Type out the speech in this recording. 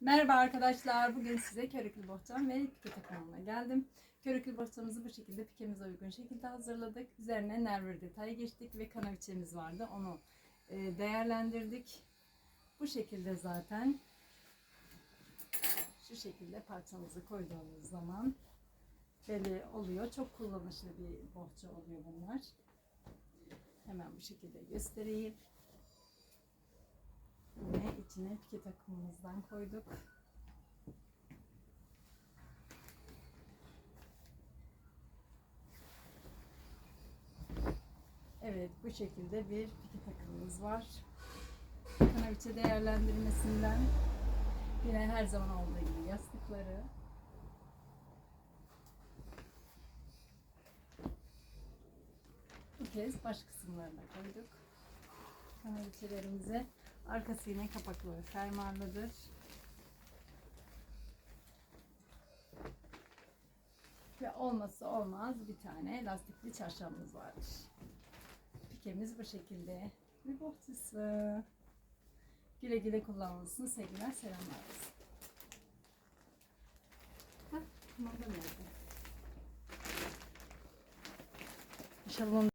Merhaba arkadaşlar. Bugün size körüklü bohçam ve pike takımına geldim. Körüklü bohçamızı bu şekilde pikemize uygun şekilde hazırladık. Üzerine nervür detayı geçtik ve kanaviçemiz vardı. Onu e, değerlendirdik. Bu şekilde zaten şu şekilde parçamızı koyduğumuz zaman belli oluyor. Çok kullanışlı bir bohça oluyor bunlar. Hemen bu şekilde göstereyim. Ve içine pike takımımızdan koyduk. Evet bu şekilde bir pike takımımız var. Kanaviçe değerlendirmesinden yine her zaman olduğu gibi yastıkları bu kez baş kısımlarına koyduk. Kanaviçelerimize arkası yine kapaklı ve fermuarlıdır. Ve olmazsa olmaz bir tane lastikli çarşafımız vardır. Pikemiz bu şekilde. Bir bohçası. Güle güle kullanılsın. Sevgiler, selamlar. Hah, kumanda nerede? İnşallah